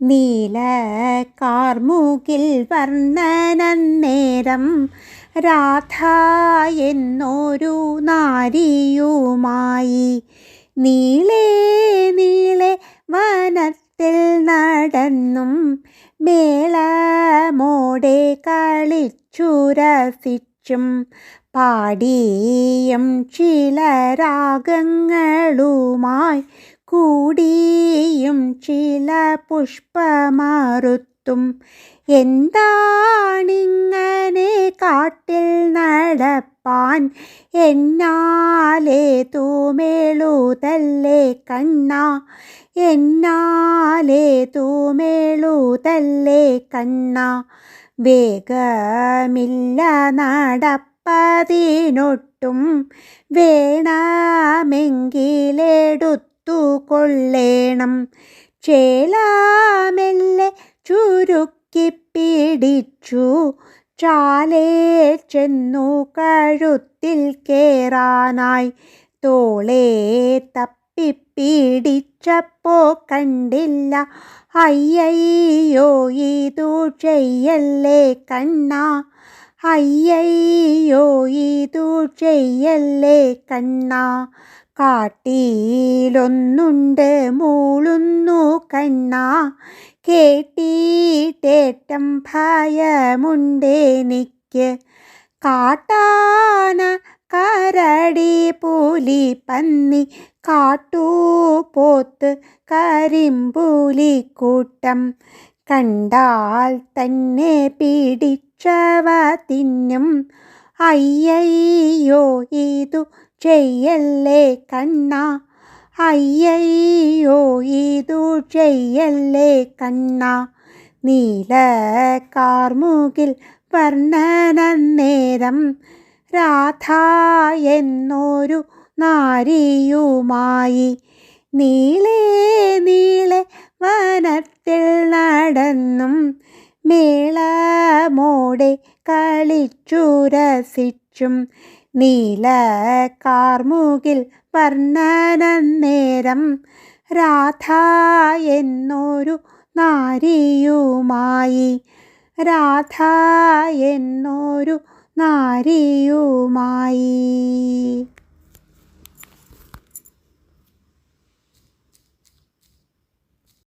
നീല കാർമുകിൽ വർണനന്നേരം രാധ എന്നൊരു നാരിയുമായി. നീളേ നീളെ വനത്തിൽ നടന്നും മേളമോടെ കളിച്ചുരസിച്ചും പാടിയും ചില രാഗങ്ങളുമായി കൂടിയും ചില പുഷ്പമാറുത്തും. എന്താണിങ്ങനെ കാട്ടിൽ നടപ്പാൻ? എന്നാലേ തൂമേളുതല്ലേ കണ്ണ? എന്നാലേ തൂമേളുതല്ലേ കണ്ണ? വേഗമില്ല നടപ്പതിനൊട്ടും. വേണമെങ്കിലെടുത്തു കൊള്ളേണം ചേലാമെല്ലെ ചുരുക്കി പിടിച്ചു ചാലേ ചെന്നു കഴുത്തിൽ കേറാനായി. തോളേ തപ്പിപ്പിടിച്ചപ്പോ കണ്ടില്ല. അയ്യയ്യോ ഇതു ചെയ്യല്ലേ കണ്ണ? അയ്യയ്യോ ഇതു ചെയ്യല്ലേ കണ്ണ? കാട്ടിലൊന്നുണ്ട് മൂളുന്നു കണ്ണ. കേട്ടീട്ടേറ്റം ഭയമുണ്ടെനിക്ക് കാട്ടാന കരടി പൂലി പന്നി കാട്ടുപോത്ത് കരിമ്പുലിക്കൂട്ടം കണ്ടാൽ തന്നെ പിടിച്ചവ തിന്നും. അയ്യയ്യോ ഇതു ചെയ്യല്ലേ കണ്ണ? അയ്യയ്യോ ഇതു ചെയ്യല്ലേ കണ്ണ? നീല കാർമുകിൽ വർണനേരം രാധ എന്നൊരു നാരിയുമായി നീളേ നീളെ വനത്തിൽ നടന്നും മേളമോടെ കളിച്ചുരസിച്ചും നീല കാർമുകിൽ വർണനന്നേരം രാധ എന്നൊരു നാരിയുമായി. രാധ എന്നൊരു നാരിയുമായി.